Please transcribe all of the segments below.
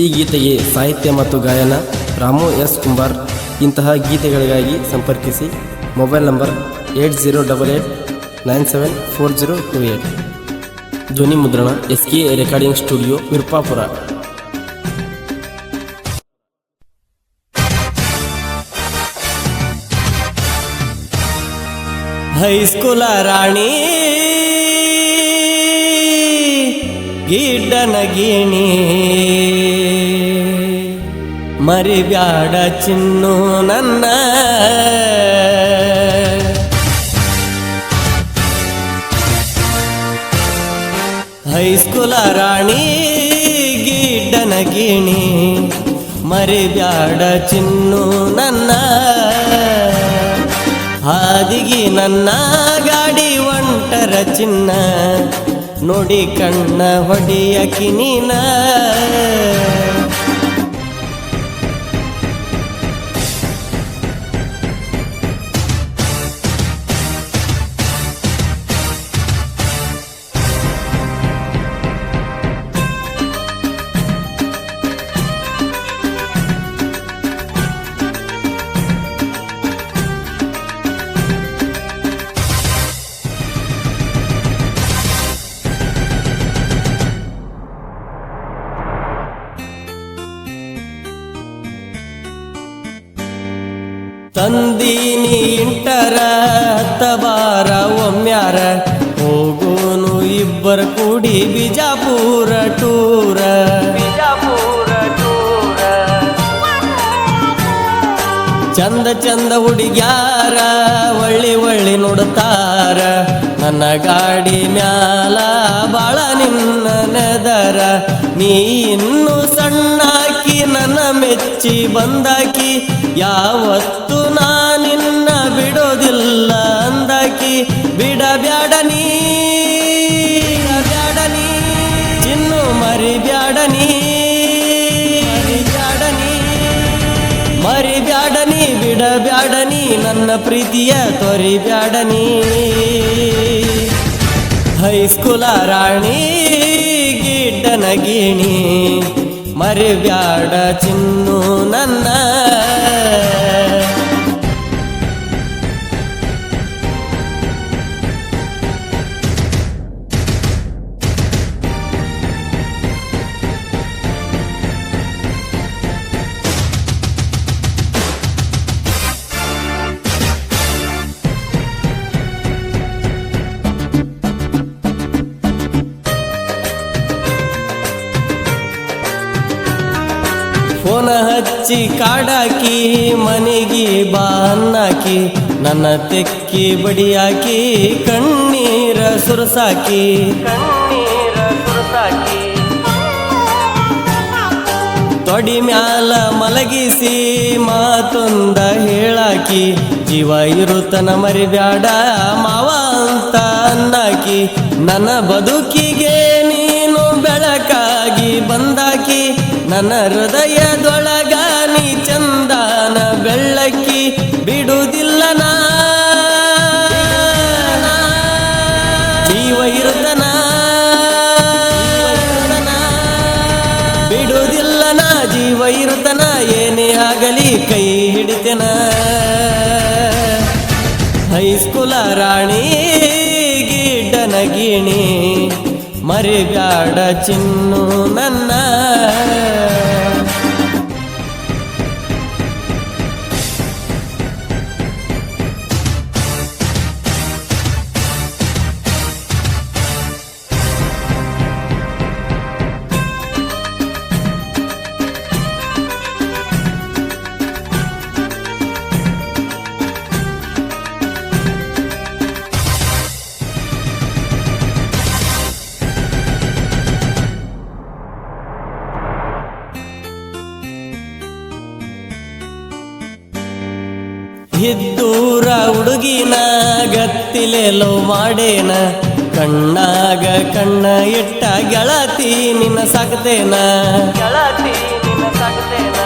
ಈ ಗೀತೆಗೆ ಸಾಹಿತ್ಯ ಮತ್ತು ಗಾಯನ ರಾಮು ಎಸ್ ಕುಂಬಾರ್ ಇಂತಹ ಗೀತೆಗಳಿಗಾಗಿ ಸಂಪರ್ಕಿಸಿ mobile number eight zero double eight nine seven four zero two eight. ಧ್ವನಿ ಮುದ್ರಣ S K recording studio Virupapura. ಹೈಸ್ಕೂಲ ರಾಣಿ, ಗಿಡ್ಡನ ಮರಿಬ್ಯಾಡ ಚಿನ್ನು ನನ್ನ. ಹೈಸ್ಕೂಲ ರಾಣಿ, ಗಿಡ್ಡನ ಗಿಣಿ, ಮರಿಬ್ಯಾಡ ಚಿನ್ನು ನನ್ನ. ಹಾದಿಗಿ ನನ್ನ ಗಾಡಿ ಒಂಟರ ಚಿನ್ನ, ನೋಡಿ ಕಣ್ಣ ಹೊಡಿಯ ಕಿನಿನ. ತಂದೀನಿ ಇಂಟರ ಹತ್ತಬಾರ ಒಮ್ಮ್ಯಾರ ಹೋಗೋನು ಇಬ್ಬರ ಕೂಡಿ ಬಿಜಾಪುರ ಟೂರ. ಬಿಜಾಪುರ ಟೂರ. ಚಂದ ಚಂದ ಹುಡುಗ್ಯಾರ ಒಳ್ಳಿ ಒಳ್ಳಿ ನೋಡ್ತಾರ. ನನ್ನ ಗಾಡಿ ಮ್ಯಾಲ ಬಾಳ ನಿನ್ನ ನೆದರ. ನೀ ಇನ್ನು ಮೆಚ್ಚಿ ಬಂದಾಕಿ, ಯಾವತ್ತು ನಾ ನಿನ್ನ ಬಿಡೋದಿಲ್ಲ ಅಂದಾಕಿ ಬಿಡಬ್ಯಾಡ ನೀ ಬ್ಯಾಡ ನೀ ಚಿನ್ನು ಮರಿ ಬ್ಯಾಡ ನೀ ಬ್ಯಾಡ ನೀ ಬ್ಯಾಡನಿ ಬ್ಯಾಡನಿ ನನ್ನ ಪ್ರೀತಿಯ ತೊರಿಬ್ಯಾಡ ನೀ ಹೈಸ್ಕೂಲ ರಾಣಿ, ಗಿಡ್ಡನ ಗಿಣಿ ಮರಿ ಬ್ಯಾಡ ಚಿನ್ನು ನನ್ನ ಹಚ್ಚಿ ಕಾಡಾಕಿ ಮನೆಗೆ ಬಾ ಅನ್ನಾಕಿ ನನ್ನ ತೆಕ್ಕಿ ಬಡಿಯಾಕಿ ಕಣ್ಣೀರ ಸುರಸಾಕಿ. ಕಣ್ಣೀರ ಸುರಸಾಕಿ. ತೊಡಿ ಮ್ಯಾಲ ಮಲಗಿಸಿ ಮಾತೊಂದ ಹೇಳಾಕಿ ಜೀವ ಇರುತನ ಮರಿಬ್ಯಾಡ ಮಾವ ಅಂತ ಅನ್ನಾಕಿ ನನ್ನ ಬದುಕಿಗೆ ನೀನು ಬೆಳಕಾಗಿ ಬಂದಾಕಿ ನನ್ನ ಹೃದಯದೊಳಗ ಹೈಸ್ಕೂಲ ರಾಣಿ ಗಿಡ್ಡನ ಗಿಣಿ ಮರಿಬ್ಯಾಡ ಚಿನ್ನು ನನ್ನ. ಇದ್ದೂರ ಹುಡುಗಿನ ಗತ್ತಿಲೆಲೋ ಮಾಡೇನ? ಕಣ್ಣಾಗ ಕಣ್ಣ ಇಟ್ಟ ಗೆಳತಿ ನಿನ್ನ ಸಾಕ್ತೇನ? ಗೆಳತಿ ನಿನ್ನ ಸಾಕ್ತೇನ?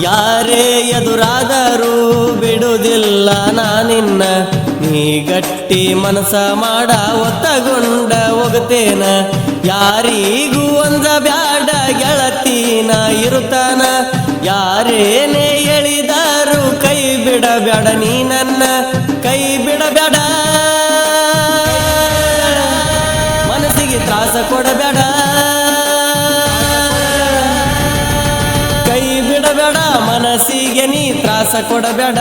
ಯಾರೇ ಎದುರಾದರೂ ಬಿಡುವುದಿಲ್ಲ ನಾನಿನ್ನ ನೀ ಗಟ್ಟಿ ಮನಸ ಮಾಡ ಒತ್ತಗೊಂಡ ಹೋಗುತ್ತೇನ ಯಾರಿಗೂ ಒಂದ ಬ್ಯಾಡ ಗೆಳತಿನ ಇರುತ್ತಾನ. ಯಾರೇನೇ ಎಳಿದಾರು ಕೈ ಬಿಡಬೇಡ ನೀ ನನ್ನ ಕೈ ಬಿಡಬೇಡ. ಮನಸ್ಸಿಗೆ ತ್ರಾಸ ಕೊಡಬೇಡ. ಕೈ ಬಿಡಬೇಡ, ಮನಸ್ಸಿಗೆ ನೀ ತ್ರಾಸ ಕೊಡಬೇಡ.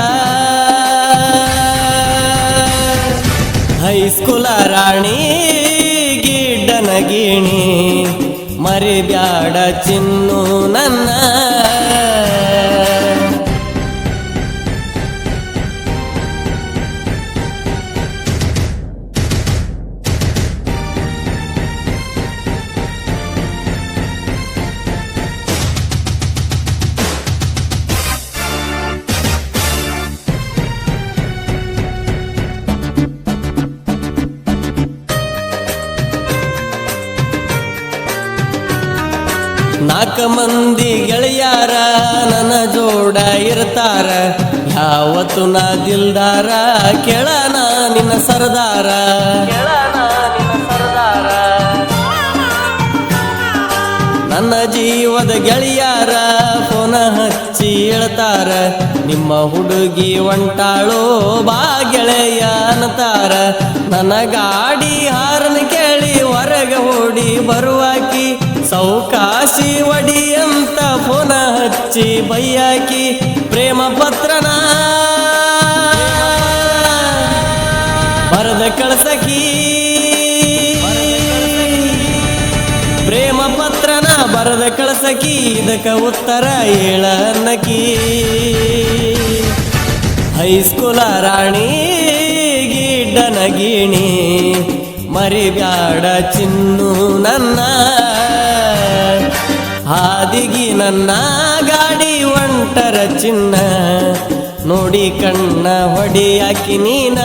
ಹೈಸ್ಕೂಲ ರಾಣಿ, ಗಿಡ್ಡನ ಗಿಣಿ, ಮರಿಬ್ಯಾಡ ಚಿನ್ನು ನನ್ನ. ನಾಲ್ಕ ಮಂದಿ ಗೆಳೆಯಾರ, ನನ್ನ ಜೋಡ ಇರ್ತಾರ. ಯಾವತ್ತು ನಾ ದಿಲ್ದಾರ ಕೇಳನ ನಿನ್ನ ಸರದಾರ. ನನ್ನ ಜೀವದ ಗೆಳೆಯಾರ ಪುನ ಹಚ್ಚಿ ಹೇಳ್ತಾರ. ನಿಮ್ಮ ಹುಡುಗಿ ಒಂಟಾಳೋ, ಬಾ ಗೆಳೆಯ ಅನ್ನತಾರ. ನನ್ನ ಗಾಡಿ ಹಾರನ ಕೇಳಿ ಹೊರಗೆ ಓಡಿ ಬರುವಾಕಿ ಫೋನ ಹಚ್ಚಿ ಬೈಯಾಕಿ ಪ್ರೇಮ ಪತ್ರನ ಬರದ ಕಳಸಕಿ. ಪ್ರೇಮ ಪತ್ರನ ಬರದ ಕಳಸಕಿ. ಇದಕ್ಕ ಉತ್ತರ ಹೇಳನ್ನಕಿ ಹೈಸ್ಕೂಲ ರಾಣಿ ಗಿಡ್ಡನ ಗಿಣಿ. ಮರಿಬ್ಯಾಡ ಚಿನ್ನು ನನ್ನ. ಹಾದಿಗಿ ನನ್ನ ಗಾಡಿ ಒಂಟರ ಚಿನ್ನ. ನೋಡಿ ಕಣ್ಣ ಹೊಡಿಯಾಕಿ ನೀನ.